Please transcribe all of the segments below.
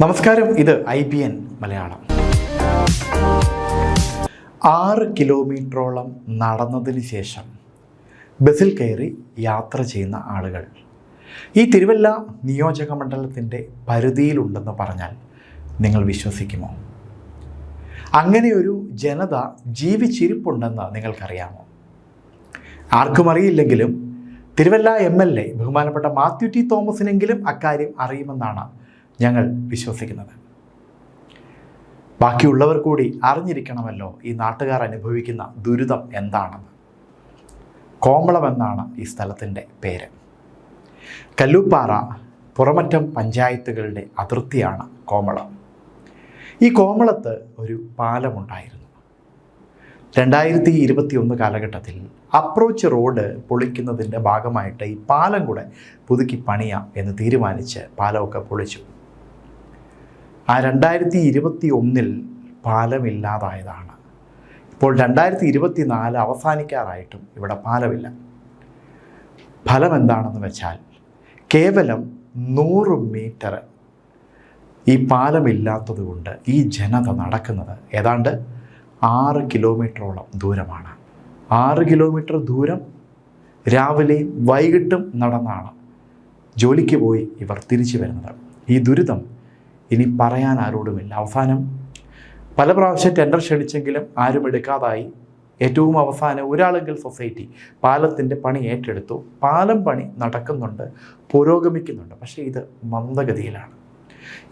നമസ്കാരം ഇത് I B N Malayalam. ആറ് കിലോമീറ്ററോളം നടന്നതിന് ശേഷം ബസ്സിൽ കയറി യാത്ര ചെയ്യുന്ന ആളുകൾ. ഈ തിരുവല്ല നിയോജക മണ്ഡലത്തിന്റെ പരിധിയിലുണ്ടെന്ന് പറഞ്ഞാൽ നിങ്ങൾ വിശ്വസിക്കുമോ? അങ്ങനെയൊരു ജനത ജീവിച്ചിരിപ്പുണ്ടെന്ന് നിങ്ങൾക്കറിയാമോ? ആർക്കും അറിയില്ലെങ്കിലും തിരുവല്ല എം എൽ എ ബഹുമാനപ്പെട്ട മാത്യു ടി തോമസിനെങ്കിലും അക്കാര്യം അറിയുമെന്നാണ് ഞങ്ങൾ വിശ്വസിക്കുന്നത്. ബാക്കിയുള്ളവർ കൂടി അറിഞ്ഞിരിക്കണമല്ലോ ഈ നാട്ടുകാർ അനുഭവിക്കുന്ന ദുരിതം എന്താണെന്ന്. കോമളം എന്നാണ് ഈ സ്ഥലത്തിന്റെ പേര്. കല്ലൂപ്പാറ പുറമറ്റം പഞ്ചായത്തുകളുടെ അതിർത്തിയാണ് കോമളം. ഈ കോമളത്ത് ഒരു പാലമുണ്ടായിരുന്നു. രണ്ടായിരത്തി ഇരുപത്തി ഒന്ന് കാലഘട്ടത്തിൽ അപ്രോച്ച് റോഡ് പൊളിക്കുന്നതിന്റെ ഭാഗമായിട്ട് ഈ പാലം കൂടെ പുതുക്കി പണിയാം എന്ന് തീരുമാനിച്ച് പാലമൊക്കെ പൊളിച്ചു. ആ രണ്ടായിരത്തി ഇരുപത്തി ഒന്നിൽ പാലമില്ലാതായതാണ്. ഇപ്പോൾ രണ്ടായിരത്തി ഇരുപത്തി നാല് അവസാനിക്കാറായിട്ടും ഇവിടെ പാലമില്ല. ഫലം എന്താണെന്ന് വെച്ചാൽ കേവലം നൂറ് മീറ്റർ ഈ പാലമില്ലാത്തത് കൊണ്ട് ഈ ജനത നടക്കുന്നത് ഏതാണ്ട് ആറ് കിലോമീറ്ററോളം ദൂരമാണ്. ആറ് കിലോമീറ്റർ ദൂരം രാവിലെയും വൈകിട്ടും നടന്നാണ് ജോലിക്ക് പോയി ഇവർ തിരിച്ചു വരുന്നത്. ഈ ദുരിതം ഇനി പറയാൻ ആരോടുമില്ല. അവസാനം പല പ്രാവശ്യം ടെൻഡർ ക്ഷണിച്ചെങ്കിലും ആരും എടുക്കാതായി. ഏറ്റവും അവസാനം ഒരാളെങ്കിൽ സൊസൈറ്റി പാലത്തിന്റെ പണി ഏറ്റെടുത്തു. പാലം പണി നടക്കുന്നുണ്ട് പുരോഗമിക്കുന്നുണ്ട്. പക്ഷേ ഇത് മന്ദഗതിയിലാണ്.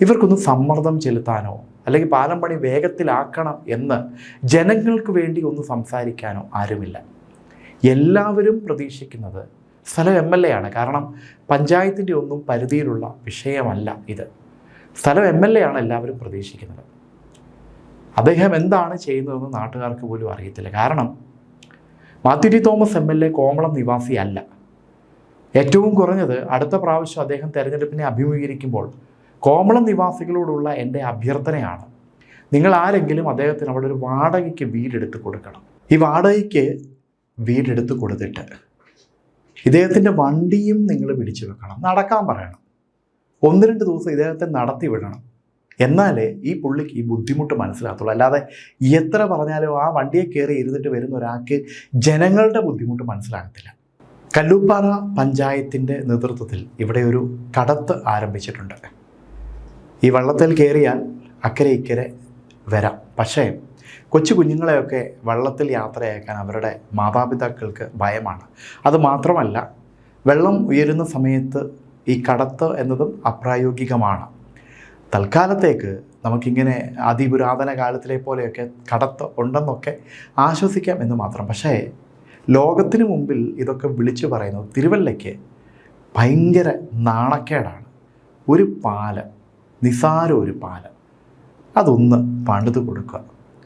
ഇവർക്കൊന്ന് സമ്മർദ്ദം ചെലുത്താനോ അല്ലെങ്കിൽ പാലം പണി വേഗത്തിലാക്കണം എന്ന് ജനങ്ങൾക്ക് വേണ്ടി ഒന്ന് സംസാരിക്കാനോ ആരുമില്ല. എല്ലാവരും പ്രതീക്ഷിക്കുന്നത് സ്ഥലം എം എൽ എ ആണ്. കാരണം പഞ്ചായത്തിന്റെ ഒന്നും പരിധിയിലുള്ള വിഷയമല്ല ഇത്. സ്ഥലം എം എൽ എ ആണ് എല്ലാവരും പ്രതീക്ഷിക്കുന്നത്. അദ്ദേഹം എന്താണ് ചെയ്യുന്നതെന്ന് നാട്ടുകാർക്ക് പോലും അറിയത്തില്ല. കാരണം Mathew T Thomas M L A Komalam നിവാസിയല്ല ഏറ്റവും കുറഞ്ഞത് അടുത്ത പ്രാവശ്യം അദ്ദേഹം തെരഞ്ഞെടുപ്പിനെ അഭിമുഖീകരിക്കുമ്പോൾ കോമളം നിവാസികളോടുള്ള എന്റെ അഭ്യർത്ഥനയാണ് നിങ്ങൾ ആരെങ്കിലും അദ്ദേഹത്തിന് അവിടെ ഒരു വാടകയ്ക്ക് വീടെടുത്ത് കൊടുക്കണം. ഈ വാടകയ്ക്ക് വീടെടുത്ത് കൊടുത്തിട്ട് ഇദ്ദേഹത്തിന്റെ വണ്ടിയും നിങ്ങൾ പിടിച്ചു വെക്കണം. നടക്കാൻ പറയണം. ഒന്ന് രണ്ട് ദിവസം ഇദ്ദേഹത്തെ നടത്തി വിടണം. എന്നാലേ ഈ പുള്ളിക്ക് ഈ ബുദ്ധിമുട്ട് മനസ്സിലാകത്തുള്ളൂ. അല്ലാതെ എത്ര പറഞ്ഞാലും ആ വണ്ടിയെ കയറി ഇരുന്നിട്ട് വരുന്ന ഒരാൾക്ക് ജനങ്ങളുടെ ബുദ്ധിമുട്ട് മനസ്സിലാകത്തില്ല. കല്ലൂപ്പാറ പഞ്ചായത്തിന്റെ നേതൃത്വത്തിൽ ഇവിടെ ഒരു കടത്ത് ആരംഭിച്ചിട്ടുണ്ട്. ഈ വള്ളത്തിൽ കയറിയാൽ അക്കരെ ഇക്കരെ വരാം. പക്ഷേ കൊച്ചു കുഞ്ഞുങ്ങളെയൊക്കെ വള്ളത്തിൽ യാത്രയാക്കാൻ അവരുടെ മാതാപിതാക്കൾക്ക് ഭയമാണ്. അത് മാത്രമല്ല വെള്ളം ഉയരുന്ന സമയത്ത് ഈ കടത്ത് എന്നതും അപ്രായോഗികമാണ്. തൽക്കാലത്തേക്ക് നമുക്കിങ്ങനെ അതിപുരാതന കാലത്തിലെ പോലെയൊക്കെ കടത്ത് ഉണ്ടെന്നൊക്കെ ആശ്വസിക്കാം എന്ന് മാത്രം. പക്ഷേ ലോകത്തിന് മുമ്പിൽ ഇതൊക്കെ വിളിച്ചു പറയുന്നത് തിരുവല്ലയ്ക്ക് ഭയങ്കര നാണക്കേടാണ്. ഒരു പാലം നിസാര ഒരു പാലം അതൊന്ന് പണിത് കൊടുക്കുക.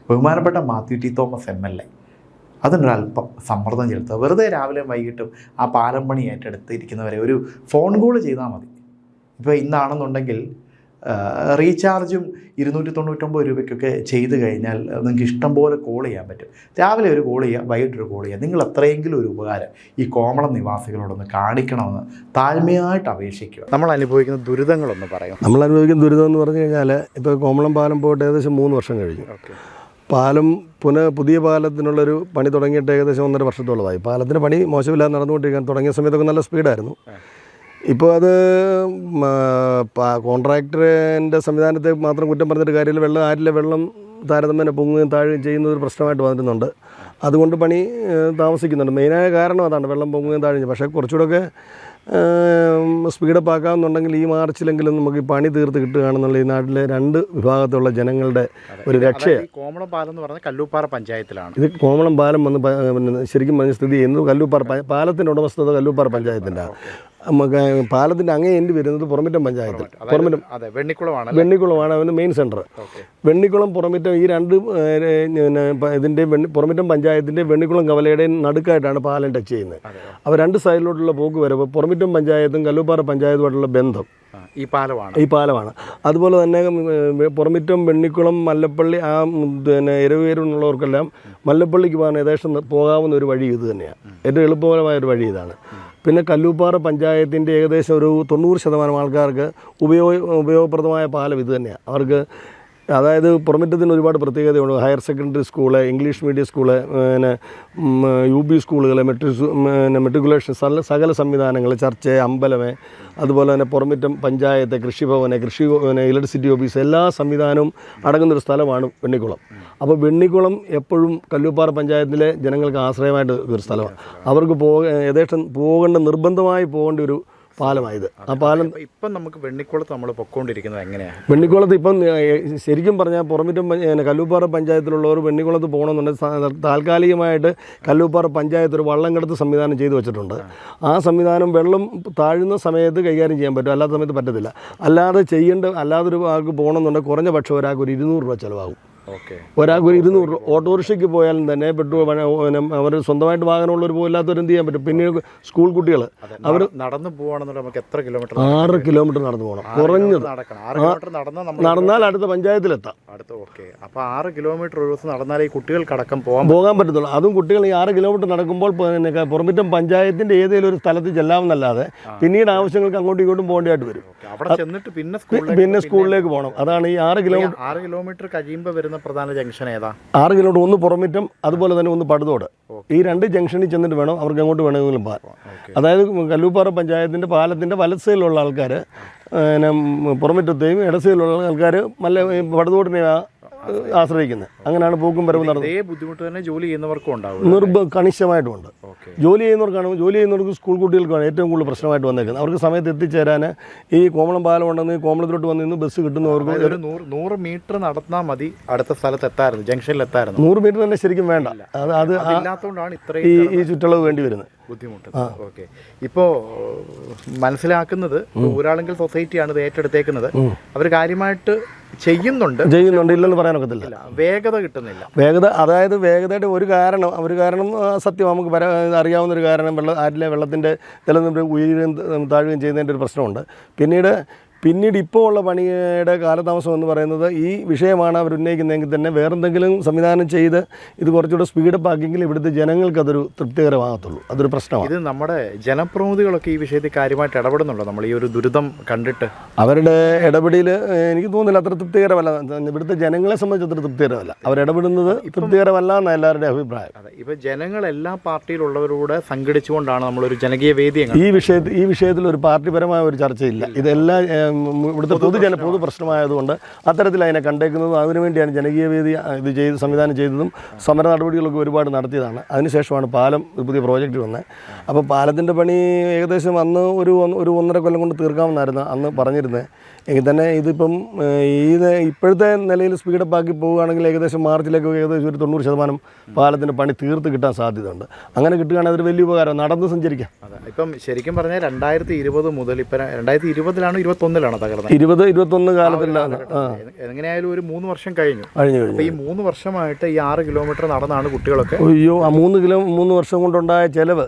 ബഹുമാനപ്പെട്ട Mathew T Thomas M L A അതിനൊരല്പം സമ്മർദ്ദം ചെലുത്തുക. വെറുതെ രാവിലെയും വൈകിട്ടും ആ പാലം പണി ഏറ്റെടുത്തിരിക്കുന്നവരെ ഒരു ഫോൺ കോൾ ചെയ്താൽ മതി. ഇപ്പോൾ ഇന്നാണെന്നുണ്ടെങ്കിൽ റീചാർജും ഇരുന്നൂറ്റി തൊണ്ണൂറ്റൊമ്പത് രൂപയ്ക്കൊക്കെ ചെയ്ത് കഴിഞ്ഞാൽ നിങ്ങൾക്ക് ഇഷ്ടം പോലെ കോൾ ചെയ്യാൻ പറ്റും. രാവിലെ ഒരു കോൾ ചെയ്യുക വൈകിട്ട് ഒരു കോൾ ചെയ്യുക നിങ്ങൾ അത്രയെങ്കിലും ഒരു ഉപകാരം ഈ കോമളം നിവാസികളോടൊന്ന് കാണിക്കണമെന്ന് താഴ്മയായിട്ട് അപേക്ഷിക്കുക. നമ്മൾ അനുഭവിക്കുന്ന ദുരിതങ്ങളൊന്ന് പറയാം. നമ്മൾ അനുഭവിക്കുന്ന ദുരിതം എന്ന് പറഞ്ഞു കഴിഞ്ഞാൽ ഇപ്പോൾ കോമളം പാലം പോയിട്ട് ഏകദേശം മൂന്ന് വർഷം കഴിഞ്ഞു. ഓക്കെ. പാലം പുന പുതിയ പാലത്തിനുള്ളൊരു പണി തുടങ്ങിയിട്ട് ഏകദേശം ഒന്നര വർഷത്തോളമായി. പാലത്തിന്റെ പണി മോശമില്ലാതെ നടന്നുകൊണ്ടിരിക്കാൻ തുടങ്ങിയ സമയത്തൊക്കെ നല്ല സ്പീഡായിരുന്നു. ഇപ്പോൾ അത് കോൺട്രാക്ടറിന്റെ സംവിധാനത്തെ മാത്രം കുറ്റം പറഞ്ഞിട്ട് കാര്യമില്ല. വെള്ളം ആരിലെ വെള്ളം താരതമ്യേന പൊങ്ങുകയും താഴുകയും ചെയ്യുന്ന ഒരു പ്രശ്നമായിട്ട് വന്നിരുന്നുണ്ട്. അതുകൊണ്ട് പണി താമസിക്കുന്നുണ്ട്. മെയിനായ കാരണം അതാണ് വെള്ളം പൊങ്ങുകയും താഴുകയും പക്ഷേ കുറച്ചുകൂടെയൊക്കെ സ്പീഡപ്പ് ആക്കാമെന്നുണ്ടെങ്കിൽ ഈ മാർച്ചിലെങ്കിലും നമുക്ക് ഈ പണി തീർത്ത് കിട്ടുകയാണെന്നുള്ള ഈ നാട്ടിലെ രണ്ട് വിഭാഗത്തിലുള്ള ജനങ്ങളുടെ ഒരു രക്ഷയാണ് കോമളം പാലം എന്ന് പറഞ്ഞാൽ കല്ലൂപ്പാറ പഞ്ചായത്തിലാണ്. ഇത് കോമളം പാലം വന്ന് ശരിക്കും പറഞ്ഞ സ്ഥിതി ചെയ്യുന്നത് കല്ലൂപ്പാറ പാലത്തിന്റെ ഉടമസ്ഥത കല്ലൂപ്പാറ പഞ്ചായത്തിന്റെ പാലത്തിന്റെ അങ്ങേ എൻഡ് വരുന്നത് പുറമിറ്റം പഞ്ചായത്തിൽ പുറമിറ്റം. അതെ വെണ്ണിക്കുളമാണ് വെണ്ണിക്കുളമാണ് അവന്റെ മെയിൻ സെന്റർ വെണ്ണിക്കുളം പുറമിറ്റം ഈ രണ്ട് ഇതിന്റെ വെണ്ണി പുറമിറ്റം പഞ്ചായത്തിന്റെ വെണ്ണിക്കുളം കവലയുടെയും നടുക്കായിട്ടാണ് പാലം ടച്ച് ചെയ്യുന്നത്. അപ്പൊ അപ്പോൾ രണ്ട് സൈഡിലോട്ടുള്ള പോക്ക് വരവ് പുറമിറ്റം പഞ്ചായത്തും കല്ലൂപ്പാറ പഞ്ചായത്തുമായിട്ടുള്ള ബന്ധം. ഈ പാലമാണ്. ഈ പാലമാണ്. അതുപോലെ തന്നെ പുറമിറ്റം വെണ്ണിക്കുളം മല്ലപ്പള്ളി ആ പിന്നെ ഇരവേരുന്നുള്ളവർക്കെല്ലാം മല്ലപ്പള്ളിക്ക് പോകാൻ ഏകദേശം പോകാവുന്ന ഒരു വഴി ഇത് തന്നെയാണ് ഏറ്റവും എളുപ്പകരമായ ഒരു വഴി ഇതാണ്. പിന്നെ കല്ലൂപ്പാറ പഞ്ചായത്തിന്റെ ഏകദേശം ഒരു തൊണ്ണൂറ് ശതമാനം ആൾക്കാർക്ക് ഉപയോഗ ഉപയോഗപ്രദമായ പാലം ഇത് തന്നെയാണ്. അവർക്ക് അതായത് പുറമറ്റത്തിന് ഒരുപാട് പ്രത്യേകതയുണ്ട്. Higher secondary school English medium school പിന്നെ യു പി സ്കൂളുകൾ മെട്രിക് പിന്നെ മെട്രിക്കുലേഷൻ സകല സകല സംവിധാനങ്ങൾ ചർച്ച് അമ്പലമേ അതുപോലെ തന്നെ പെർമിറ്റം പഞ്ചായത്ത് കൃഷിഭവന് കൃഷി പിന്നെ ഇലക്ട്രിസിറ്റി ഓഫീസ് എല്ലാ സംവിധാനവും അടങ്ങുന്നൊരു സ്ഥലമാണ് വെണ്ണിക്കുളം. അപ്പോൾ വെണ്ണിക്കുളം എപ്പോഴും കല്ലൂപ്പാറ പഞ്ചായത്തിലെ ജനങ്ങൾക്ക് ആശ്രയമായിട്ട് ഒരു സ്ഥലമാണ്. അവർക്ക് പോക യഥേഷ്ടം പോകേണ്ട നിർബന്ധമായി പോകേണ്ട ഒരു പാലമായത്. ആ പാലം ഇപ്പം നമുക്ക് വെണ്ണിക്കുളത്ത് നമ്മൾ പൊക്കോണ്ടിരിക്കുന്നത് എങ്ങനെയാണ് വെണ്ണിക്കുളത്ത് ഇപ്പം ശരിക്കും പറഞ്ഞാൽ പുറമിറ്റം കല്ലൂപ്പാറ പഞ്ചായത്തിലുള്ളവർ വെണ്ണിക്കുളത്ത് പോകണമെന്നുണ്ടെങ്കിൽ താൽക്കാലികമായിട്ട് കല്ലൂപ്പാറ പഞ്ചായത്ത് ഒരു വള്ളം കിടത്ത് സംവിധാനം ചെയ്തു വെച്ചിട്ടുണ്ട്. ആ. സംവിധാനം വെള്ളം താഴുന്ന സമയത്ത് കൈകാര്യം ചെയ്യാൻ പറ്റും. അല്ലാത്ത സമയത്ത് പറ്റത്തില്ല. അല്ലാതെ ചെയ്യേണ്ട അല്ലാതെ ഒരു ആൾക്ക് പോകണമെന്നുണ്ടെങ്കിൽ കുറഞ്ഞ പക്ഷം ഒരാൾക്ക് ഒരു ഇരുന്നൂറ് രൂപ ചിലവാകും. ഒരാൾക്ക് ഒരു ഇരുന്നൂറ് ഓട്ടോറിക്ഷയ്ക്ക് പോയാലും തന്നെ പെട്രോൾ അവർ സ്വന്തമായിട്ട് വാഹനമുള്ള ഒരു പോയില്ലാത്തവർ എന്ത് ചെയ്യാൻ പറ്റും? പിന്നെ സ്കൂൾ കുട്ടികൾ അവർ നടന്നു പോവാണെന്നുണ്ടെങ്കിൽ നമുക്ക് എത്ര കിലോമീറ്റർ ആറ് കിലോമീറ്റർ നടന്നു പോകണം. കുറഞ്ഞത്. നടന്നാൽ അടുത്ത പഞ്ചായത്തിലെത്താം. അടുത്ത ഓക്കെ. അപ്പോൾ ആറ് കിലോമീറ്റർ ഒരു ദിവസം നടന്നാലേ ഈ കുട്ടികൾക്കടക്കം പോകാൻ പോകാൻ പറ്റത്തുള്ളൂ. അതും കുട്ടികൾ ഈ ആറ് കിലോമീറ്റർ നടക്കുമ്പോൾ പുറമിറ്റം പഞ്ചായത്തിന്റെ ഏതെങ്കിലും ഒരു സ്ഥലത്ത് ചെല്ലാമെന്നല്ലാതെ പിന്നീട് ആവശ്യങ്ങൾക്ക് അങ്ങോട്ടും ഇങ്ങോട്ടും പോകേണ്ടതായിട്ട് വരും. അവിടെ ചെന്നിട്ട് പിന്നെ സ്കൂളിലേക്ക് പിന്നെ സ്കൂളിലേക്ക് പോകണം. അതാണ് ഈ ആറ് കിലോമീറ്റർ ആറ് കിലോമീറ്റർ കഴിയുമ്പോൾ വരുന്ന പ്രധാന ജംഗ്ഷൻ ഏതാ? ആറ് കിലോമീറ്റർ ഒന്ന് പുറമിറ്റം അതുപോലെ തന്നെ ഒന്ന് പടുതോട്. ഈ രണ്ട് ജംഗ്ഷനിൽ ചെന്നിട്ട് വേണം അവർക്ക് അങ്ങോട്ട് വേണമെങ്കിലും പോകാൻ. അതായത് കല്ലൂപ്പാറ പഞ്ചായത്തിന്റെ പാലത്തിന്റെ വലത്ത് ആൾക്കാർ പിന്നെ പുറമിറ്റത്തെയും ഇടസയിലുള്ള ആൾക്കാർ മല്ല പടുതോടിനെ ആശ്രയിക്കുന്നത്. അങ്ങനെയാണ് പൂക്കും വരവും നടന്നത്. ഇതേ ബുദ്ധിമുട്ട് തന്നെ ജോലി ചെയ്യുന്നവർക്കും ഉണ്ടാവും നിർബ കണിശമായിട്ടുമുണ്ട് ജോലി ചെയ്യുന്നവർക്കാണ് ജോലി ചെയ്യുന്നവർക്ക് സ്കൂൾ കുട്ടികൾക്കാണ് ഏറ്റവും കൂടുതൽ പ്രശ്നമായിട്ട് വന്നേക്കുന്നത്. അവർക്ക് സമയത്ത് എത്തിച്ചേരാൻ ഈ കോമളം പാലം ഉണ്ടെന്ന് കോമളത്തിലോട്ട് വന്ന് നിന്ന് ബസ് കിട്ടുന്നവർക്ക് ഒരു നൂറ് മീറ്റർ നടന്നാൽ മതി അടുത്ത സ്ഥലത്ത് എത്താറുണ്ട് ജംഗ്ഷനിൽ എത്താറുണ്ട് നൂറ് മീറ്റർ തന്നെ ശരിക്കും വേണ്ട. അത് അത് ഈ ചുറ്റളവ് വേണ്ടി വരുന്നത്. ബുദ്ധിമുട്ട്. ഓക്കെ. ഇപ്പോ മനസ്സിലാക്കുന്നത് ഊരാളെങ്കിൽ സൊസൈറ്റിയാണ് ഇത് ഏറ്റെടുത്തേക്കുന്നത്. അവർ കാര്യമായിട്ട് ചെയ്യുന്നുണ്ട്. ചെയ്യുന്നുണ്ട്. ഇല്ലെന്ന് പറയാൻ ഒക്കത്തില്ല വേഗത കിട്ടുന്നില്ല. വേഗത അതായത് വേഗതയുടെ ഒരു കാരണം ഒരു കാരണം സത്യം. നമുക്ക് പര അറിയാവുന്ന ഒരു കാരണം വെള്ളം ആറ്റിലെ വെള്ളത്തിന്റെ നിലനിൽപ്പ് ഉയരുകയും താഴുകയും ചെയ്യുന്നതിന്റെ ഒരു പ്രശ്നമുണ്ട്. പിന്നീട് പിന്നീട് ഇപ്പോൾ ഉള്ള പണിയുടെ കാലതാമസം എന്ന് പറയുന്നത് ഈ വിഷയമാണ് അവർ ഉന്നയിക്കുന്നതെങ്കിൽ തന്നെ വേറെന്തെങ്കിലും സംവിധാനം ചെയ്ത് ഇത് കുറച്ചുകൂടെ സ്പീഡപ്പ് ആക്കിയെങ്കിൽ ഇവിടുത്തെ ജനങ്ങൾക്ക് അതൊരു തൃപ്തികരമാകത്തുള്ളൂ. അതൊരു പ്രശ്നമാണ്. ഇത് നമ്മുടെ ജനപ്രതിനിധികളൊക്കെ ഈ വിഷയത്തിൽ കാര്യമായിട്ട് ഇടപെടുന്നുണ്ടോ? നമ്മൾ ഈ ഒരു ദുരിതം കണ്ടിട്ട്. അവരുടെ ഇടപെടലിൽ എനിക്ക് തോന്നുന്നില്ല അത്ര തൃപ്തികരമല്ല. ഇവിടുത്തെ ജനങ്ങളെ സംബന്ധിച്ച് അത്ര തൃപ്തികരമല്ല. അവരിടപെടുന്നത് തൃപ്തികരമല്ല എന്നാണ് എല്ലാവരുടെയും അഭിപ്രായം. അതെ ഇപ്പൊ ജനങ്ങൾ എല്ലാ പാർട്ടിയിലുള്ളവരോട് സംഘടിച്ചുകൊണ്ടാണ് നമ്മളൊരു ജനകീയ വേദി ഈ വിഷയത്തിൽ ഈ വിഷയത്തിൽ ഒരു പാർട്ടിപരമായ ഒരു ചർച്ചയില്ല. ഇതെല്ലാം ഇവിടുത്തെ പൊതുജന പൊതു പ്രശ്നമായതുകൊണ്ട് അത്തരത്തിൽ അതിനെ കണ്ടേക്കുന്നതും അതിനുവേണ്ടിയാണ് ജനകീയ വേദി ഇത് ചെയ്ത് സംവിധാനം ചെയ്തതും സമര നടപടികളൊക്കെ ഒരുപാട് നടത്തിയതാണ്. അതിനുശേഷമാണ് പാലം പുതിയ പ്രോജക്റ്റ് വന്നത്. അപ്പോൾ പാലത്തിന്റെ പണി ഏകദേശം അന്ന് ഒരു ഒരു ഒന്നര കൊല്ലം കൊണ്ട് തീർക്കാമെന്നായിരുന്നു അന്ന് പറഞ്ഞിരുന്നത്. എങ്കിൽ തന്നെ ഇതിപ്പം ഈ ഇത് ഇപ്പോഴത്തെ നിലയിൽ സ്പീഡപ്പ് ആക്കി പോവുകയാണെങ്കിൽ ഏകദേശം മാർച്ചിലേക്ക് ഏകദേശം ഒരു തൊണ്ണൂറ് ശതമാനം പാലത്തിന്റെ പണി തീർത്ത് കിട്ടാൻ സാധ്യതയുണ്ട്. അങ്ങനെ കിട്ടുകയാണെങ്കിൽ അതൊരു വലിയ ഉപകാരം നടന്ന് സഞ്ചരിക്കാം. ഇപ്പം ശരിക്കും പറഞ്ഞാൽ രണ്ടായിരത്തി ഇരുപത് മുതൽ ഇപ്പം രണ്ടായിരത്തി ഇരുപതിലാണ് ഇരുപത്തൊന്നിലാണോ തകർന്നത്? ഇരുപത് ഇരുപത്തൊന്ന് കാലത്തിലാണ്. എങ്ങനെയായാലും ഒരു മൂന്ന് വർഷം കഴിഞ്ഞു. കഴിഞ്ഞു കഴിഞ്ഞു. ഈ മൂന്ന് വർഷമായിട്ട് ഈ ആറ് കിലോമീറ്റർ നടന്നാണ് കുട്ടികളൊക്കെ? അയ്യോ ആ മൂന്ന് കിലോ മൂന്ന് വർഷം കൊണ്ടുണ്ടായ ചെലവ്.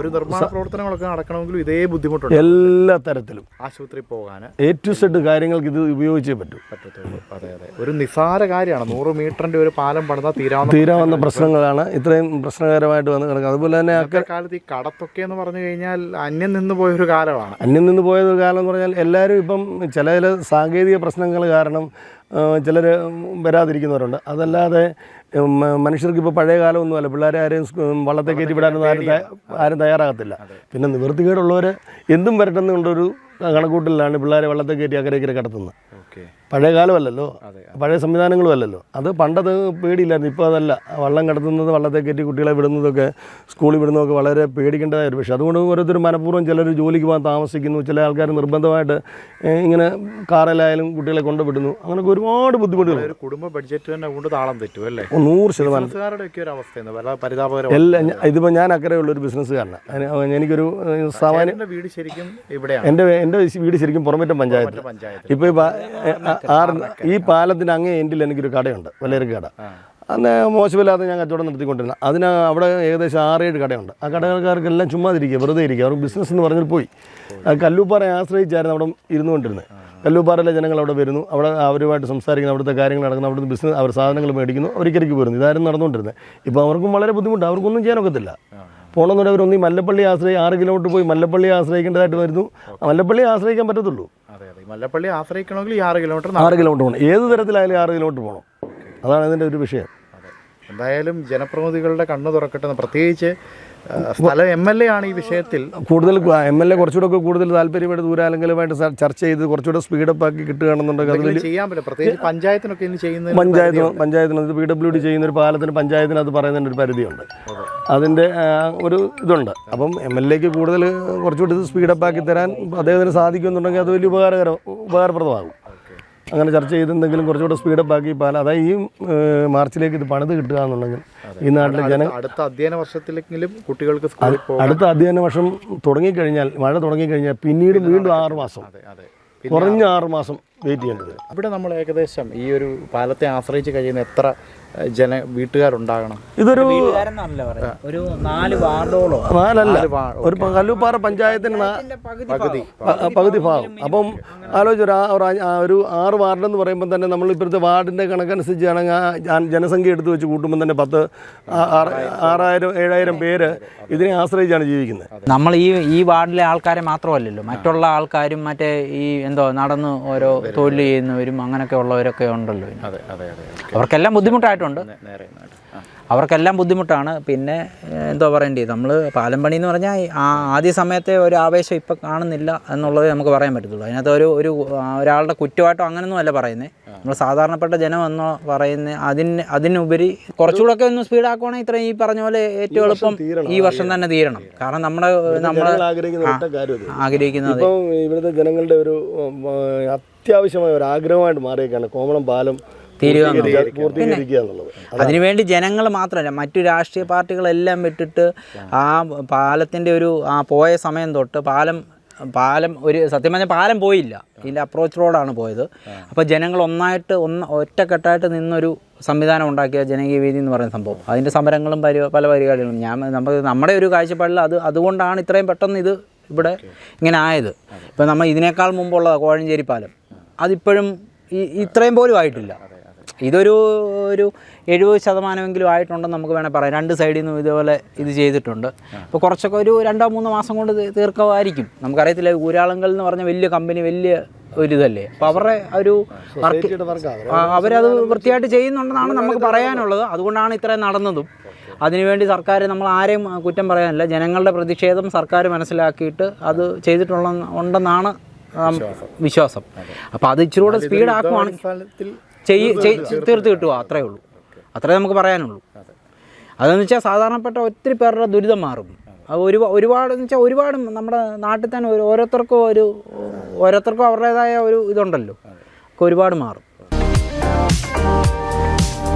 ഒരു നിർമ്മാണ പ്രവർത്തനങ്ങളൊക്കെ നടക്കണമെങ്കിലും ഇതേ ബുദ്ധിമുട്ടുണ്ട്. എല്ലാ തരത്തിലും. ആശുപത്രി പോകാൻ എ ടു സെഡ് കാര്യങ്ങൾക്ക് ഇത് ഉപയോഗിച്ചേ പറ്റൂ. പറ്റത്തുള്ളൂ. അതെ അതെ. ഒരു നിസാര കാര്യമാണ്. നൂറ് മീറ്ററിന്റെ ഒരു പാലം പണിതാൽ തീരാവുന്ന തീരാവുന്ന പ്രശ്നങ്ങളാണ്. ഇത്രയും പ്രശ്നകരമായിട്ട് വന്ന് കിടക്കുന്നത്. അതുപോലെ തന്നെ അക്ക കാലത്ത് ഈ കടത്തൊക്കെ എന്ന് പറഞ്ഞു കഴിഞ്ഞാൽ അന്യം നിന്ന് പോയ ഒരു കാലമാണ്. അന്യം നിന്ന് പോയൊരു കാലം എന്ന് പറഞ്ഞാൽ എല്ലാവരും ഇപ്പം ചില ചില സാങ്കേതിക പ്രശ്നങ്ങൾ കാരണം ചിലർ വരാതിരിക്കുന്നവരുണ്ട്. അതല്ലാതെ മനുഷ്യർക്ക് ഇപ്പോൾ പഴയ കാലമൊന്നുമല്ല. പിള്ളേരെ ആരെയും വള്ളത്തെ കയറ്റി വിടാനൊന്നും ആരും ആരും തയ്യാറാകത്തില്ല. പിന്നെ നിവൃത്തികേടുള്ളവർ എന്തും വരട്ടെന്നുള്ളൊരു കണക്കൂട്ടലിലാണ് പിള്ളേരെ വെള്ളത്തിൽ കയറ്റി അക്കരെ ഇക്കരെ കടത്തുന്നത് പഴയ കാലമല്ലല്ലോ. പഴയ സംവിധാനങ്ങളും അല്ലല്ലോ അത് പണ്ടത് പേടിയില്ലായിരുന്നു. ഇപ്പോൾ അതല്ല. വള്ളം കടത്തുന്നത് വള്ളത്തെ കയറ്റി കുട്ടികളെ വിടുന്നതൊക്കെ സ്കൂളിൽ വിടുന്നതൊക്കെ വളരെ പേടിക്കേണ്ടതായ ഒരു പക്ഷേ അതുകൊണ്ട് ഓരോരുത്തർ മനഃപൂർവം ചിലർ ജോലിക്ക് പോകാൻ താമസിക്കുന്നു. ചില ആൾക്കാർ നിർബന്ധമായിട്ട് ഇങ്ങനെ കാറിലായാലും കുട്ടികളെ കൊണ്ടുവിടുന്നു. അങ്ങനെയൊക്കെ ഒരുപാട് ബുദ്ധിമുട്ടുകൾ. കുടുംബ ബഡ്ജറ്റ് തന്നെ കൊണ്ട് താളം തെറ്റും അല്ലേ? നൂറ് ശതമാനം. എല്ലാം ഇതിപ്പോൾ ഞാൻ അക്കരെയുള്ള ഒരു ബിസിനസ്സുകാരനാണ് എനിക്കൊരു സാമാന്യ വീട് ശരിക്കും ഇവിടെയാണ് എന്റെ എന്റെ വീട് ശരിക്കും പുറമറ്റം പഞ്ചായത്ത്. ഇപ്പോൾ ഈ ആറ് ഈ പാലത്തിന് അങ്ങേ എൻഡിൽ എനിക്കൊരു കടയുണ്ട് വലിയൊരു കട. അന്ന് മോശമില്ലാതെ ഞാൻ കച്ചവടം നടത്തിക്കൊണ്ടിരുന്ന അതിന് അവിടെ ഏകദേശം ആറേഴ് കടയുണ്ട്. ആ കടകൾക്കാർക്കെല്ലാം ചുമ്മാതിരിക്കുക വെറുതെ ഇരിക്കുക അവർ ബിസിനസ് എന്ന് പറഞ്ഞിട്ട് പോയി. കല്ലൂപ്പാറയെ ആശ്രയിച്ചായിരുന്നു അവിടെ ഇരുന്നുകൊണ്ടിരുന്നത്. കല്ലൂപ്പാറയിലെ ജനങ്ങൾ അവിടെ വരുന്നു അവിടെ അവരുമായിട്ട് സംസാരിക്കുന്നു അവിടുത്തെ കാര്യങ്ങൾ നടക്കുന്നു അവിടുത്തെ ബിസിനസ് അവർ സാധനങ്ങൾ മേടിക്കുന്നു ഒരിക്കലേക്ക് വരുന്നു ഇതായിരുന്നു നടന്നുകൊണ്ടിരുന്നത്. ഇപ്പോൾ അവർക്കും വളരെ ബുദ്ധിമുട്ട് അവർക്കൊന്നും ചെയ്യാനൊക്കത്തില്ല. അവർ ഒന്നീ മല്ലപ്പള്ളി ആശ്രയി ആറ് കിലോമീറ്റർ പോയി മല്ലപ്പള്ളി ആശ്രയിക്കേണ്ടതായിട്ട് വരുന്നു. മല്ലപ്പള്ളി ആശ്രയിക്കാൻ പറ്റത്തുള്ളൂ. മല്ലപ്പള്ളി ആശ്രയിക്കണമെങ്കിൽ ഈ ആറ് കിലോമീറ്റർ ആറ് കിലോമീറ്റർ പോകണം. ഏത് തരത്തിലായാലും ആറ് കിലോമീറ്റർ പോകണം. അതാണ് ഇതിന്റെ ഒരു വിഷയം. എന്തായാലും ജനപ്രതിനിധികളുടെ കണ്ണു തുറക്കട്ടെ പ്രത്യേകിച്ച് സ്ഥലം എം എൽ എ ആണ് ഈ വിഷയത്തിൽ. കൂടുതൽ എം എൽ എ കുറച്ചുകൂടെ ഒക്കെ കൂടുതൽ താല്പര്യമായിട്ട് ദൂരാലങ്കലുമായിട്ട് ചർച്ച ചെയ്ത് കുറച്ചുകൂടെ സ്പീഡപ്പ് ആക്കി കിട്ടുകയാണെന്നുണ്ടെങ്കിൽ ചെയ്യാൻ പറ്റില്ല പ്രത്യേകിച്ച് പഞ്ചായത്തിനൊക്കെ ചെയ്യുന്നത് പഞ്ചായത്തിന് പഞ്ചായത്തിന് അത് പി ഡബ്ല്യു ഡി ചെയ്യുന്ന ഒരു പാലത്തിന് പഞ്ചായത്തിന് അത് പറയുന്നതിന് ഒരു പരിധിയുണ്ട്. അതിന്റെ ഒരു ഇതുണ്ട്. അപ്പം എം എൽ എക്ക് കൂടുതൽ കുറച്ചുകൂടി ഇത് സ്പീഡപ്പ് ആക്കി തരാൻ അദ്ദേഹത്തിന് സാധിക്കുന്നുണ്ടെങ്കിൽ അത് വലിയ ഉപകാരകരം ഉപകാരപ്രദമാകും. അങ്ങനെ ചർച്ച ചെയ്ത് എന്തെങ്കിലും കുറച്ചുകൂടെ സ്പീഡപ്പ് ആക്കി പാല. അതായത് ഈ മാർച്ചിലേക്ക് ഇത് പണിത് കിട്ടുക എന്നുണ്ടെങ്കിൽ ഈ നാട്ടിലെ ജന അടുത്ത അധ്യയന വർഷത്തിലെങ്കിലും കുട്ടികൾക്ക് അടുത്ത അധ്യയന വർഷം തുടങ്ങിക്കഴിഞ്ഞാൽ മഴ തുടങ്ങിക്കഴിഞ്ഞാൽ പിന്നീട് വീണ്ടും ആറ് മാസം. കുറഞ്ഞ ആറ് മാസം. വെയിറ്റ് ചെയ്യേണ്ടത് ഇവിടെ നമ്മൾ ഏകദേശം ഈ ഒരു പാലത്തെ ആശ്രയിച്ച് കഴിയുന്ന എത്ര ജന വീട്ടുകാരുണ്ടാകണം? ഇതൊരു വീട്ടുകാരെന്നല്ല പറയുന്നത് ഒരു നാല് വാർഡോളോ. നാലല്ല. ഒരു കല്ലുപാറ കല്ലൂപ്പാറ പഞ്ചായത്തിന് പകുതി പകുതി. ഭാഗം. അപ്പം ആലോചിച്ച് ഒരു ഒരു ആറ് വാർഡെന്ന് പറയുമ്പോൾ തന്നെ നമ്മൾ ഇപ്പോഴത്തെ വാർഡിന്റെ കണക്കനുസരിച്ചാണെങ്കിൽ ആണെങ്കിൽ ജനസംഖ്യ എടുത്തു വെച്ച് കൂട്ടുമ്പോൾ തന്നെ പത്ത് ആറായിരം ഏഴായിരം പേര് ഇതിനെ ആശ്രയിച്ചാണ് ജീവിക്കുന്നത്. നമ്മൾ ഈ ഈ വാർഡിലെ ആൾക്കാരെ മാത്രമല്ലല്ലോ. മറ്റുള്ള ആൾക്കാരും മറ്റേ ഈ എന്തോ നടന്ന് ഓരോ തൊഴിൽ ചെയ്യുന്നവരും അങ്ങനെയൊക്കെ ഉള്ളവരൊക്കെ ഉണ്ടല്ലോ അതെ അതെ അതെ അവർക്കെല്ലാം ബുദ്ധിമുട്ടായിട്ടുണ്ട്. അവർക്കെല്ലാം ബുദ്ധിമുട്ടാണ്. പിന്നെ എന്തോ പറയേണ്ടത് നമ്മൾ പാലം പണി എന്ന് പറഞ്ഞാൽ ആ ആദ്യ സമയത്തെ ഒരു ആവേശം ഇപ്പം കാണുന്നില്ല എന്നുള്ളത് നമുക്ക് പറയാൻ പറ്റത്തുള്ളൂ. അതിനകത്ത് ഒരു ഒരു ഒരാളുടെ കുറ്റമായിട്ടോ അങ്ങനെയൊന്നും അല്ല പറയുന്നത് നമ്മൾ സാധാരണപ്പെട്ട ജനം എന്നോ പറയുന്നത് അതിന് അതിനുപരി കുറച്ചുകൂടെ ഒക്കെ ഒന്ന് സ്പീഡാക്കുവാണെങ്കിൽ ഇത്രയും ഈ പറഞ്ഞ പോലെ ഏറ്റവും എളുപ്പം ഈ വർഷം തന്നെ തീരണം. കാരണം നമ്മുടെ നമ്മൾ ആഗ്രഹിക്കുന്നത് ഇവിടുത്തെ ജനങ്ങളുടെ ഒരു അത്യാവശ്യമായ ഒരു ആഗ്രഹമായിട്ട് മാറിയേക്കാണ് കോമളം പാലം പൂർത്തീകരിക്കുക- എന്നുള്ളത് അതിനുവേണ്ടി ജനങ്ങൾ മാത്രമല്ല മറ്റു രാഷ്ട്രീയ പാർട്ടികളെല്ലാം വിട്ടിട്ട് ആ പാലത്തിന്റെ ഒരു ആ പോയ സമയം തൊട്ട് പാലം പാലം ഒരു സത്യം പറഞ്ഞാൽ പാലം പോയില്ല. ഇതിന്റെ അപ്രോച്ച് റോഡാണ് പോയത്. അപ്പോൾ ജനങ്ങൾ ഒന്നായിട്ട് ഒന്ന് ഒറ്റക്കെട്ടായിട്ട് നിന്നൊരു സംവിധാനം ഉണ്ടാക്കിയ ജനകീയ വേദി എന്ന് പറയുന്ന സംഭവം. അതിന്റെ സമരങ്ങളും പരി പല പരിപാടികളും. ഞാൻ നമുക്ക് നമ്മുടെ ഒരു കാഴ്ചപ്പാടിൽ അത് അതുകൊണ്ടാണ് ഇത്രയും പെട്ടെന്ന് ഇത് ഇവിടെ ഇങ്ങനെ ആയത്. ഇപ്പം നമ്മൾ ഇതിനേക്കാൾ മുമ്പുള്ള കോഴഞ്ചേരി പാലം. അതിപ്പോഴും ഈ ഇത്രയും പോലും ആയിട്ടില്ല. ഇതൊരു ഒരു എഴുപത് ശതമാനമെങ്കിലും ആയിട്ടുണ്ടെന്ന് നമുക്ക് വേണേൽ പറയാം. രണ്ട് സൈഡിൽ നിന്നും ഇതുപോലെ ഇത് ചെയ്തിട്ടുണ്ട്. അപ്പോൾ കുറച്ചൊക്കെ ഒരു രണ്ടോ മൂന്നോ മാസം കൊണ്ട് തീർക്കുമായിരിക്കും. നമുക്കറിയത്തില്ല ഊരാളുങ്കൽ എന്ന് പറഞ്ഞ വലിയ കമ്പനി വലിയ ഒരു ഇതല്ലേ. അപ്പോൾ അവരുടെ ഒരു വർക്ക് അവരത് വൃത്തിയായിട്ട് ചെയ്യുന്നുണ്ടെന്നാണ് നമുക്ക് പറയാനുള്ളത്. അതുകൊണ്ടാണ് ഇത്രയും നടന്നതും. അതിനുവേണ്ടി സർക്കാർ നമ്മൾ ആരെയും കുറ്റം പറയാനില്ല. ജനങ്ങളുടെ പ്രതിഷേധം സർക്കാർ മനസ്സിലാക്കിയിട്ട് അത് ചെയ്തിട്ടുള്ള ഉണ്ടെന്നാണ് വിശ്വാസം. അപ്പോൾ അത്. ഇച്ചിരി കൂടെ സ്പീഡ് ആക്കുവാണെങ്കിൽ ചെയ്- തീർത്ത് കിട്ടുക അത്രേ ഉള്ളൂ. അത്രേ നമുക്ക് പറയാനുള്ളൂ. അതെന്ന് വെച്ചാൽ സാധാരണപ്പെട്ട ഒത്തിരി പേരുടെ ദുരിതം മാറും. അത്. ഒരു ഒരുപാട് എന്ന് വെച്ചാൽ ഒരുപാട് നമ്മുടെ നാട്ടിൽ തന്നെ ഓരോരുത്തർക്കും ഒരു ഓരോരുത്തർക്കും അവരുടേതായ ഒരു ഇതുണ്ടല്ലോ. ഒക്കെ ഒരുപാട് മാറും.